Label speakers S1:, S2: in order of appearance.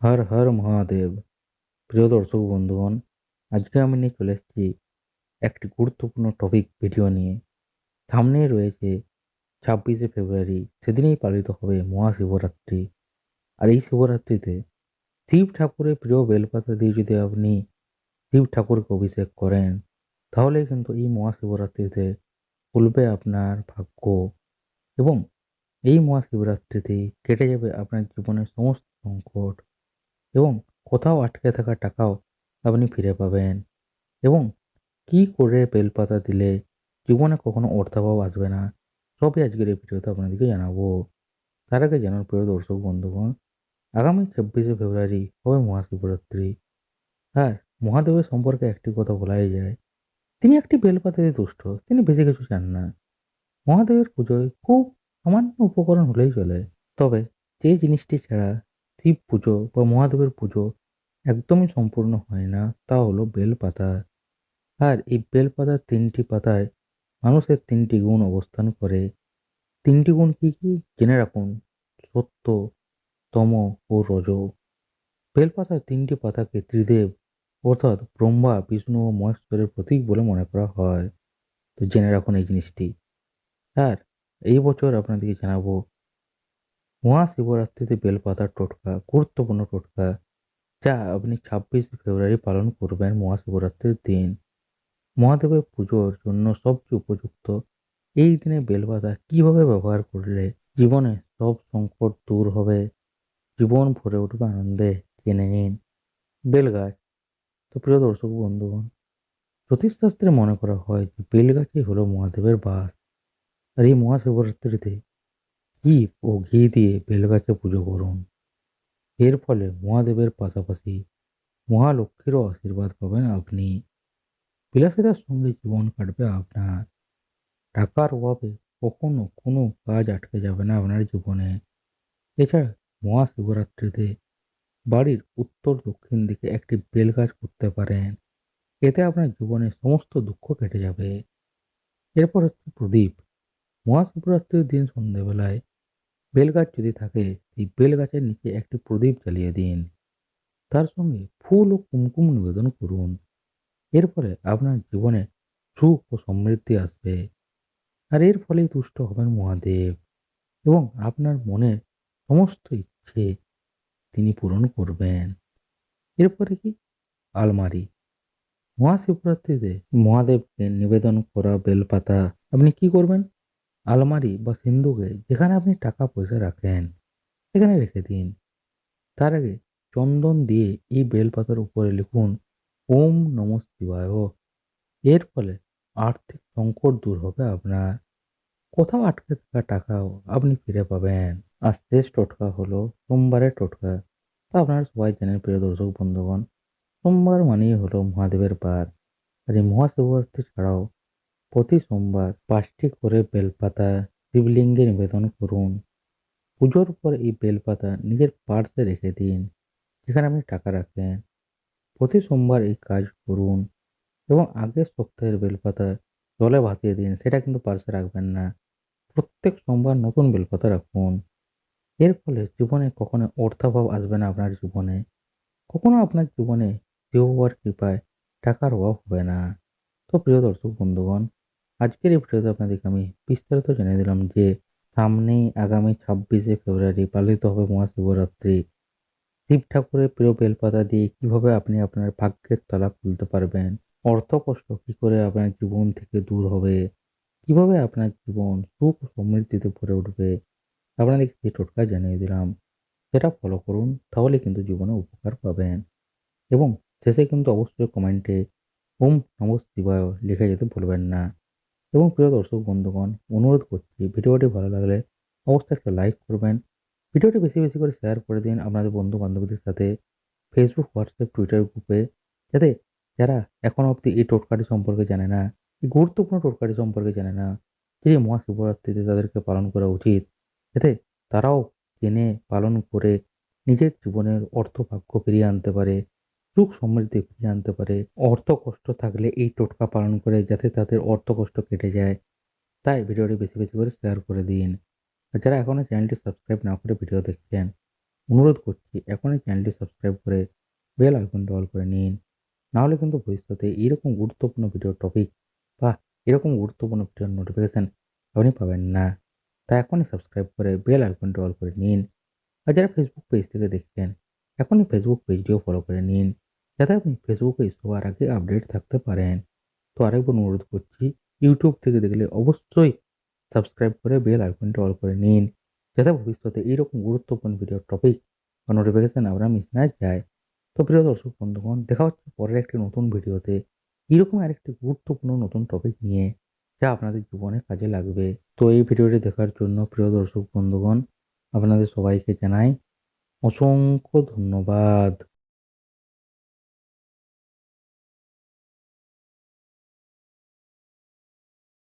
S1: হর হর মহাদেব। প্রিয় দর্শক বন্ধুগণ, আজকে আমি নিয়ে চলে এসেছি একটি গুরুত্বপূর্ণ টপিক ভিডিও নিয়ে। সামনেই রয়েছে ছাব্বিশে ফেব্রুয়ারি, সেদিনেই পালিত হবে মহাশিবরাত্রি। আর এই শিবরাত্রিতে শিব ঠাকুরের প্রিয় বেলপাতা দিয়ে যদি আপনি শিব ঠাকুরকে অভিষেক করেন, তাহলে কিন্তু এই মহাশিবরাত্রিতে খুলবে আপনার ভাগ্য। এবং এই মহাশিবরাত্রিতে কেটে যাবে আপনার জীবনের সমস্ত সংকট। এবং কোথাও আটকে থাকা টাকাও আপনি ফিরে পাবেন। এবং কি করে বেলপাতা দিলে জীবনে কখনো অর্থাভাব আসবে না, সবই আজকের এই ভিডিওতে আপনাদেরকে জানাব। তার আগে জানার প্রিয় দর্শক, বন্ধুগণ, আগামী ছাব্বিশে ফেব্রুয়ারি হবে মহাশিবরাত্রি। আর মহাদেবের সম্পর্কে একটি কথা বলাই যায়, তিনি একটি বেলপাতাতে তুষ্ট, তিনি বেশি কিছু চান না। মহাদেবের পুজোয় খুব সামান্য উপকরণ হলেই চলে। তবে যে জিনিসটি ছাড়া শিব পুজো বা মহাদেবের পুজো একদমই সম্পূর্ণ হয় না, তা হলো বেলপাতা। আর এই বেলপাতার তিনটি পাতায় মানুষের তিনটি গুণ অবস্থান করে। তিনটি গুণ কী কী? জেনে রাখুন, সত্য, তম ও রজ। বেলপাতার তিনটি পাতাকে ত্রিদেব অর্থাৎ ব্রহ্মা, বিষ্ণু ও মহেশ্বরের প্রতীক বলে মনে করা হয়। তো জেনে রাখুন এই জিনিসটি। আর এই বছর আপনাদেরকে জানাব মহাশিবরাত্রিতে বেলপাতার টোটকা, গুরুত্বপূর্ণ টোটকা, যা আপনি ছাব্বিশে ফেব্রুয়ারি পালন করবেন মহাশিবরাত্রির দিন। মহাদেবের পুজোর জন্য সবচেয়ে উপযুক্ত এই দিনে বেলপাতা কীভাবে ব্যবহার করলে জীবনে সব সংকট দূর হবে? জীবন ভরে উঠবে আনন্দে, জেনে নিন। বেলগাছ। তো প্রিয় দর্শক বন্ধুগণ, জ্যোতিষশাস্ত্রে মনে করা হয় যে বেলগাছই হলো মহাদেবের বাস। আর এই মহাশিবরাত্রিতে ঘি ও ঘি দিয়ে বেলগাছে পুজো করুন। এর ফলে মহাদেবের পাশাপাশি মহালক্ষ্মীরও আশীর্বাদ পাবেন আপনি। বিলাসিতার সঙ্গে জীবন কাটবে আপনার। টাকার অভাবে কখনো কোনো কাজ আটকে যাবে না আপনার জীবনে। এছাড়া মহাশিবরাত্রিতে বাড়ির উত্তর দক্ষিণ দিকে একটি বেলগাছ করতে পারেন। এতে আপনার জীবনের সমস্ত দুঃখ কেটে যাবে। এরপর হচ্ছে প্রদীপ। মহাশিবরাত্রির দিন সন্ধ্যেবেলায় বেলগাছ যদি থাকে সেই বেলগাছের নিচে একটি প্রদীপ জ্বালিয়ে দিন। তার সঙ্গে ফুল ও কুমকুম নিবেদন করুন। এর ফলে আপনার জীবনে সুখ ও সমৃদ্ধি আসবে। আর এর ফলেই তুষ্ট হবেন মহাদেব এবং আপনার মনের সমস্ত ইচ্ছে তিনি পূরণ করবেন। এরপরে কি? আলমারি। মহাশিবরাত্রিতে মহাদেবকে নিবেদন করা বেলপাতা আপনি কি করবেন? আলমারি বা সিন্ধুকে যেখানে আপনি টাকা পয়সা রাখেন, সেখানে রেখে দিন। তার আগে চন্দন দিয়ে এই বেলপাতার উপরে লিখুন, ওম নম শিবায়। এর ফলে আর্থিক সংকট দূর হবে আপনার। কোথাও আটকে থাকা টাকাও আপনি ফিরে পাবেন। আর শেষ টোটকা হলো সোমবারের টোটকা। তা আপনারা সবাই জানেন, প্রিয় দর্শক, বন্ধুগণ, সোমবার মানেই হলো মহাদেবের বার আর এই মহাশিবরাত্রি ছাড়াও প্রতি সোমবার পাঁচটি করে বেলপাতা শিবলিঙ্গে নিবেদন করুন। পুজোর পর এই বেলপাতা নিজের পার্সে রেখে দিন, যেখানে আপনি টাকা রাখেন। প্রতি সোমবার এই কাজ করুন এবং আগের সপ্তাহের বেলপাতা জলে ভাসিয়ে দিন, সেটা কিন্তু পার্সে রাখবেন না। প্রত্যেক সোমবার নতুন বেলপাতা রাখুন। এর ফলে জীবনে কখনো অর্থাভাব আসবে না আপনার জীবনে। কখনো আপনার জীবনে দেওয়ার কৃপায় টাকার অভাব হবে না। তো প্রিয় দর্শক বন্ধুগণ আজকের ভিডিওতে আপনাদেরকে আমি বিস্তারিত জানিয়ে দিলাম যে সামনেই আগামী ছাব্বিশে ফেব্রুয়ারি পালিত হবে মহাশিবরাত্রি। শিব ঠাকুরের প্রিয় বেলপাতা দিয়ে কীভাবে আপনি আপনার ভাগ্যের তলা খুলতে পারবেন? অর্থ কষ্ট কী করে আপনার জীবন থেকে দূর হবে? কীভাবে আপনার জীবন সুখ সমৃদ্ধিতে ভরে উঠবে? আপনাদেরকে যে টোটকা জানিয়ে দিলাম। সেটা ফলো করুন, তাহলে কিন্তু জীবনে উপকার পাবেন। এবং শেষে কিন্তু অবশ্যই কমেন্টে ওম নম শিবায় লিখে যেতে ভুলবেন না। এবং প্রিয় দর্শক বন্ধুগণ, অনুরোধ করছি ভিডিওটি ভালো লাগলে অবশ্যই একটা লাইক করবেন। ভিডিওটি বেশি বেশি করে শেয়ার করে দিন আপনাদের বন্ধু বান্ধবীদের সাথে ফেসবুক হোয়াটসঅ্যাপ টুইটার গ্রুপে যাতে যারা এখনও অবধি এই টোটকাটি সম্পর্কে জানে না, এই গুরুত্বপূর্ণ টোটকাটি সম্পর্কে জানে না, যে মহাশিবরাত্রিতে তাদেরকে পালন করা উচিত, যাতে তারাও জেনে, পালন করে নিজের জীবনের অর্থ ভাগ্য ফিরিয়ে আনতে পারে। সুখ সমৃদ্ধি ফিরিয়ে আনতে পারে। অর্থ কষ্ট থাকলে এই টোটকা পালন করে যাতে তাদের অর্থ কষ্ট কেটে যায়। তাই ভিডিওটি বেশি বেশি করে শেয়ার করে দিন। আর যারা এখনও চ্যানেলটি সাবস্ক্রাইব না করে ভিডিও দেখছেন, অনুরোধ করছি এখনই চ্যানেলটি সাবস্ক্রাইব করে বেল আইকনটা অল করে নিন। নাহলে কিন্তু ভবিষ্যতে এইরকম গুরুত্বপূর্ণ ভিডিও টপিক বা এরকম গুরুত্বপূর্ণ ভিডিওর নোটিফিকেশান আপনি পাবেন না। তাই এখনই সাবস্ক্রাইব করে বেল আইকনটা অল করে নিন। আর যারা ফেসবুক পেজ থেকে দেখছেন, এখনই ফেসবুক পেজটিও ফলো করে নিন। যাতে আপনি ফেসবুকে সবার আগে আপডেট থাকতে পারেন। তো আরেকবার অনুরোধ করছি ইউটিউব থেকে দেখলে অবশ্যই সাবস্ক্রাইব করে বেল আইকনটা অল করে নিন, যাতে ভবিষ্যতে এইরকম গুরুত্বপূর্ণ ভিডিও টপিক বা নোটিফিকেশান আপনার মিস না যায় তো প্রিয় দর্শক বন্ধুগণ, দেখা হচ্ছে পরের একটি নতুন ভিডিওতে। এরকম আরেকটি গুরুত্বপূর্ণ নতুন টপিক নিয়ে যা আপনাদের জীবনে কাজে লাগবে। তো এই ভিডিওটি দেখার জন্য প্রিয় দর্শক বন্ধুগণ, আপনাদের সবাইকে জানাই অসংখ্য ধন্যবাদ।